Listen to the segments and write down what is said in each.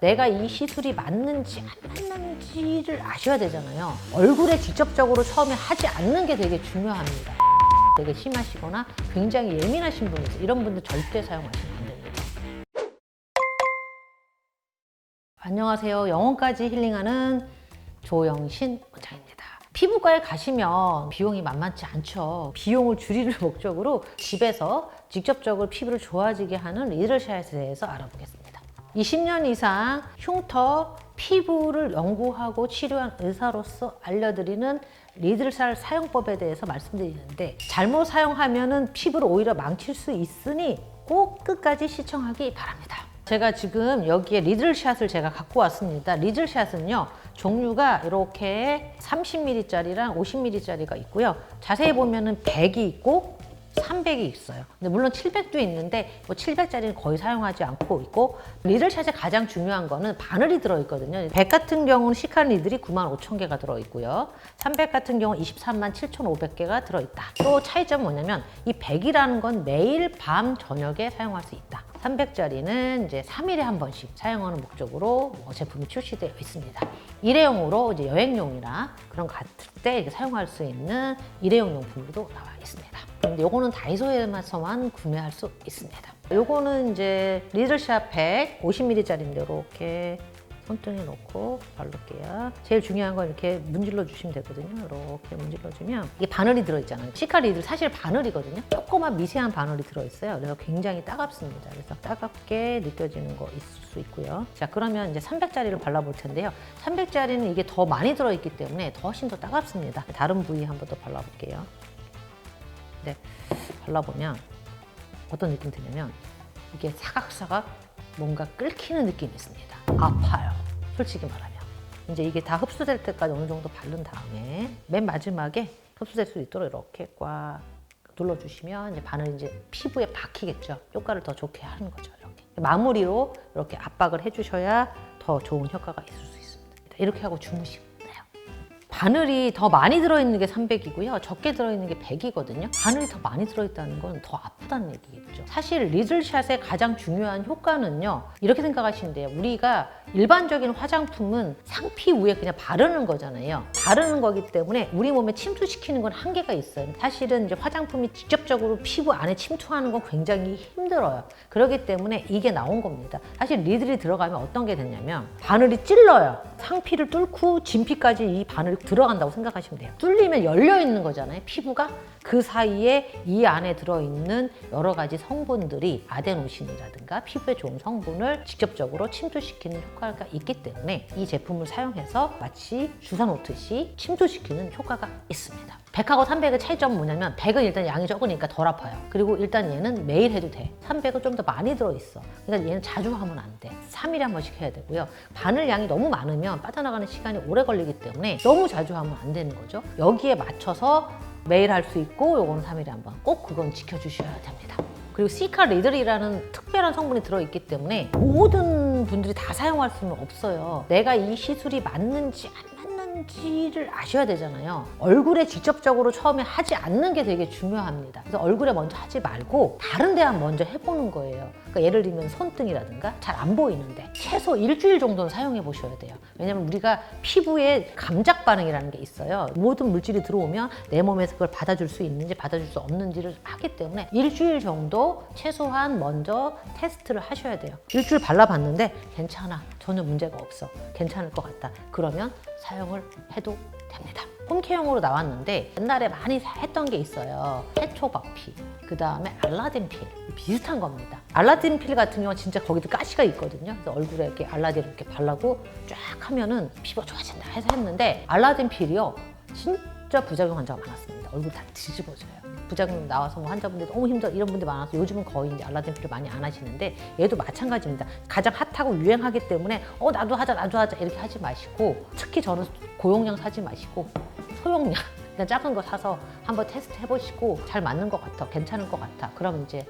내가 이 시술이 맞는지 안 맞는지를 아셔야 되잖아요. 얼굴에 직접적으로 처음에 하지 않는 게 되게 중요합니다. 되게 심하시거나 굉장히 예민하신 분이 있어요. 이런 분들 절대 사용하시면 안 됩니다. 안녕하세요. 영혼까지 힐링하는 조영신 원장입니다. 피부과에 가시면 비용이 만만치 않죠. 비용을 줄이는 목적으로 집에서 직접적으로 피부를 좋아지게 하는 리들샷에 대해서 알아보겠습니다. 20년 이상 흉터, 피부를 연구하고 치료한 의사로서 알려드리는 리들샷 사용법에 대해서 말씀드리는데 잘못 사용하면 피부를 오히려 망칠 수 있으니 꼭 끝까지 시청하기 바랍니다. 제가 지금 여기에 리들샷을 제가 갖고 왔습니다. 리들샷은요, 종류가 이렇게 30ml짜리랑 50ml짜리가 있고요. 자세히 보면은 100이 있고 300이 있어요. 근데 물론 700도 있는데 뭐 700짜리는 거의 사용하지 않고 있고 리들샷의 가장 중요한 거는 바늘이 들어있거든요. 100 같은 경우는 시칸 리들이 9만 5천 개가 들어있고요. 300 같은 경우는 23만 7,500개가 들어있다. 또 차이점은 뭐냐면 이 100이라는 건 매일 밤 저녁에 사용할 수 있다. 300짜리는 이제 3일에 한 번씩 사용하는 목적으로 뭐 제품이 출시되어 있습니다. 일회용으로 이제 여행용이나 그런 거 같을 때 이렇게 사용할 수 있는 일회용 용품도 나와 있습니다. 근데 요거는 다이소에서만 구매할 수 있습니다. 요거는 이제 리들샵 100 50ml짜리인데 이렇게 손등에 놓고 바를게요. 제일 중요한 건 이렇게 문질러 주시면 되거든요. 이렇게 문질러 주면 이게 바늘이 들어있잖아요. 시카리들 사실 바늘이거든요. 조그만 미세한 바늘이 들어있어요. 그래서 굉장히 따갑습니다. 그래서 따갑게 느껴지는 거 있을 수 있고요. 자 그러면 이제 300짜리를 발라볼 텐데요. 300짜리는 이게 더 많이 들어있기 때문에 더 훨씬 더 따갑습니다. 다른 부위 한 번 더 발라볼게요. 네, 발라보면 어떤 느낌 드냐면 이게 사각사각 뭔가 끓기는 느낌이 있습니다. 아파요. 솔직히 말하면. 이제 이게 다 흡수될 때까지 어느 정도 바른 다음에 맨 마지막에 흡수될 수 있도록 이렇게 꽉 눌러주시면 이제 바늘 이제 피부에 박히겠죠. 효과를 더 좋게 하는 거죠. 이렇게 마무리로 이렇게 압박을 해주셔야 더 좋은 효과가 있을 수 있습니다. 이렇게 하고 주무시면 돼요. 바늘이 더 많이 들어있는 게 300이고요. 적게 들어있는 게 100이거든요. 바늘이 더 많이 들어있다는 건 더 아프다는 얘기겠죠. 사실 리들샷의 가장 중요한 효과는요. 이렇게 생각하시면 돼요. 우리가 일반적인 화장품은 상피 위에 그냥 바르는 거잖아요. 바르는 거기 때문에 우리 몸에 침투시키는 건 한계가 있어요. 사실은 이제 화장품이 직접적으로 피부 안에 침투하는 건 굉장히 힘들어요. 그렇기 때문에 이게 나온 겁니다. 사실 리들이 들어가면 어떤 게 되냐면 바늘이 찔러요. 상피를 뚫고 진피까지 이 바늘이 들어간다고 생각하시면 돼요. 뚫리면 열려 있는 거잖아요. 피부가 그 사이에 이 안에 들어 있는 여러 가지 성분들이 아데노신이라든가 피부에 좋은 성분을 직접적으로 침투시키는 효과가 있기 때문에 이 제품을 사용해서 마치 주사 놓듯이 침투시키는 효과가 있습니다. 100하고 300의 차이점은 뭐냐면 100은 일단 양이 적으니까 덜 아파요. 그리고 일단 얘는 매일 해도 돼. 300은 좀 더 많이 들어있어. 그러니까 얘는 자주 하면 안 돼. 3일에 한 번씩 해야 되고요. 바늘 양이 너무 많으면 빠져나가는 시간이 오래 걸리기 때문에 너무 자주 하면 안 되는 거죠. 여기에 맞춰서 매일 할 수 있고 요거는 3일에 한 번. 꼭 그건 지켜주셔야 됩니다. 그리고 시카 리들이라는 특별한 성분이 들어있기 때문에 모든 분들이 다 사용할 수는 없어요. 내가 이 시술이 맞는지 안 맞는지를 아셔야 되잖아요. 얼굴에 직접적으로 처음에 하지 않는 게 되게 중요합니다. 그래서 얼굴에 먼저 하지 말고 다른 데 한 먼저 해보는 거예요. 그러니까 예를 들면 손등이라든가 잘 안 보이는데 최소 일주일 정도는 사용해 보셔야 돼요. 왜냐면 우리가 피부에 감작 반응이라는 게 있어요. 모든 물질이 들어오면 내 몸에서 그걸 받아줄 수 있는지 받아줄 수 없는지를 하기 때문에 일주일 정도 최소한 먼저 테스트를 하셔야 돼요. 일주일 발라봤는데 괜찮아. 전혀 문제가 없어. 괜찮을 것 같다. 그러면 사용을 해도 됩니다. 홈케어용으로 나왔는데 옛날에 많이 했던 게 있어요. 해초박피, 그 다음에 알라딘 필 비슷한 겁니다. 알라딘 필 같은 경우는 진짜 거기도 가시가 있거든요. 그래서 얼굴에 이렇게 알라딘 이렇게 바르고 쫙 하면은 피부가 좋아진다 해서 했는데 알라딘 필이요 진 짜 부작용 환자가 많았습니다. 얼굴 다 뒤집어져요. 부작용 나와서 뭐 환자분들 너무 힘들어 이런 분들 많아서 요즘은 거의 이제 알라딘 필을 많이 안 하시는데 얘도 마찬가지입니다. 가장 핫하고 유행하기 때문에 어 나도 하자 나도 하자 이렇게 하지 마시고 특히 저는 고용량 사지 마시고 소용량 그냥 작은 거 사서 한번 테스트 해보시고 잘 맞는 것 같아 괜찮을 것 같아 그럼 이제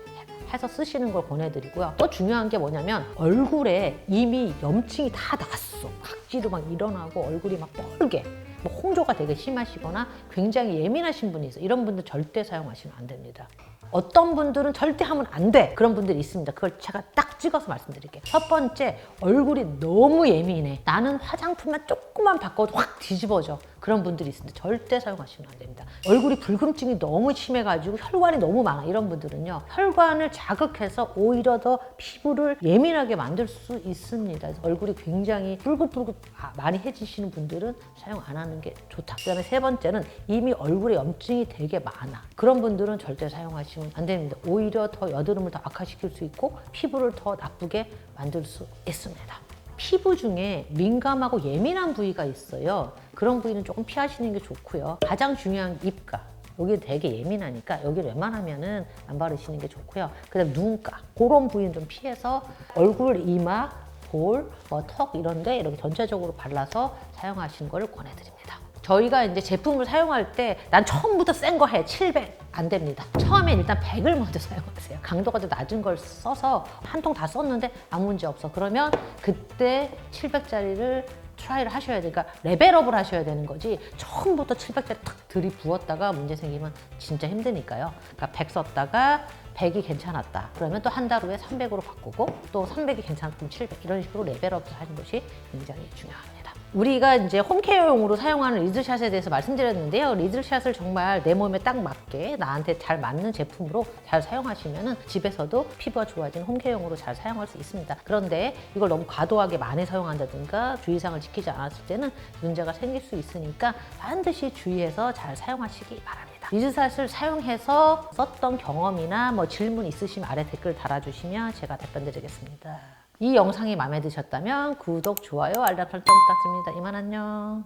해서 쓰시는 걸 권해드리고요. 또 중요한 게 뭐냐면 얼굴에 이미 염증이 다 났어. 각지로 막 일어나고 얼굴이 막 뻘게. 뭐 홍조가 되게 심하시거나 굉장히 예민하신 분이 있어요. 이런 분들 절대 사용하시면 안 됩니다. 어떤 분들은 절대 하면 안 돼. 그런 분들이 있습니다. 그걸 제가 딱 찍어서 말씀드릴게요. 첫 번째, 얼굴이 너무 예민해. 나는 화장품만 조금만 바꿔도 확 뒤집어져. 그런 분들이 있습니다. 절대 사용하시면 안 됩니다. 얼굴이 붉음증이 너무 심해가지고 혈관이 너무 많아. 이런 분들은요. 혈관을 자극해서 오히려 더 피부를 예민하게 만들 수 있습니다. 얼굴이 굉장히 붉긋붉긋 아, 많이 해지시는 분들은 사용 안 하는 게 좋다. 그 다음에 세 번째는 이미 얼굴에 염증이 되게 많아. 그런 분들은 절대 사용하시면 안 됩니다. 오히려 더 여드름을 더 악화시킬 수 있고 피부를 더 나쁘게 만들 수 있습니다. 피부 중에 민감하고 예민한 부위가 있어요. 그런 부위는 조금 피하시는 게 좋고요. 가장 중요한 입가. 여기 되게 예민하니까 여기 웬만하면은 안 바르시는 게 좋고요. 그다음 눈가 그런 부위는 좀 피해서 얼굴, 이마, 볼, 뭐 턱 이런데 이렇게 전체적으로 발라서 사용하시는 걸 권해드립니다. 저희가 이제 제품을 사용할 때 난 처음부터 센 거 해. 700. 안 됩니다. 처음엔 일단 100을 먼저 사용하세요. 강도가 좀 낮은 걸 써서 한 통 다 썼는데 아무 문제 없어. 그러면 그때 700짜리를 트라이를 하셔야 되니까 레벨업을 하셔야 되는 거지 처음부터 700짜리 탁 들이부었다가 문제 생기면 진짜 힘드니까요. 그러니까 100 썼다가 100이 괜찮았다. 그러면 또 한 달 후에 300으로 바꾸고 또 300이 괜찮았으면 700 이런 식으로 레벨업을 하는 것이 굉장히 중요합니다. 우리가 이제 홈케어용으로 사용하는 리즐샷에 대해서 말씀드렸는데요. 리즐샷을 정말 내 몸에 딱 맞게 나한테 잘 맞는 제품으로 잘 사용하시면 집에서도 피부가 좋아지는 홈케어용으로 잘 사용할 수 있습니다. 그런데 이걸 너무 과도하게 많이 사용한다든가 주의사항을 지키지 않았을 때는 문제가 생길 수 있으니까 반드시 주의해서 잘 사용하시기 바랍니다. 리즐샷을 사용해서 썼던 경험이나 뭐 질문 있으시면 아래 댓글 달아주시면 제가 답변 드리겠습니다. 이 영상이 마음에 드셨다면 구독, 좋아요, 알람 설정 부탁드립니다. 이만 안녕.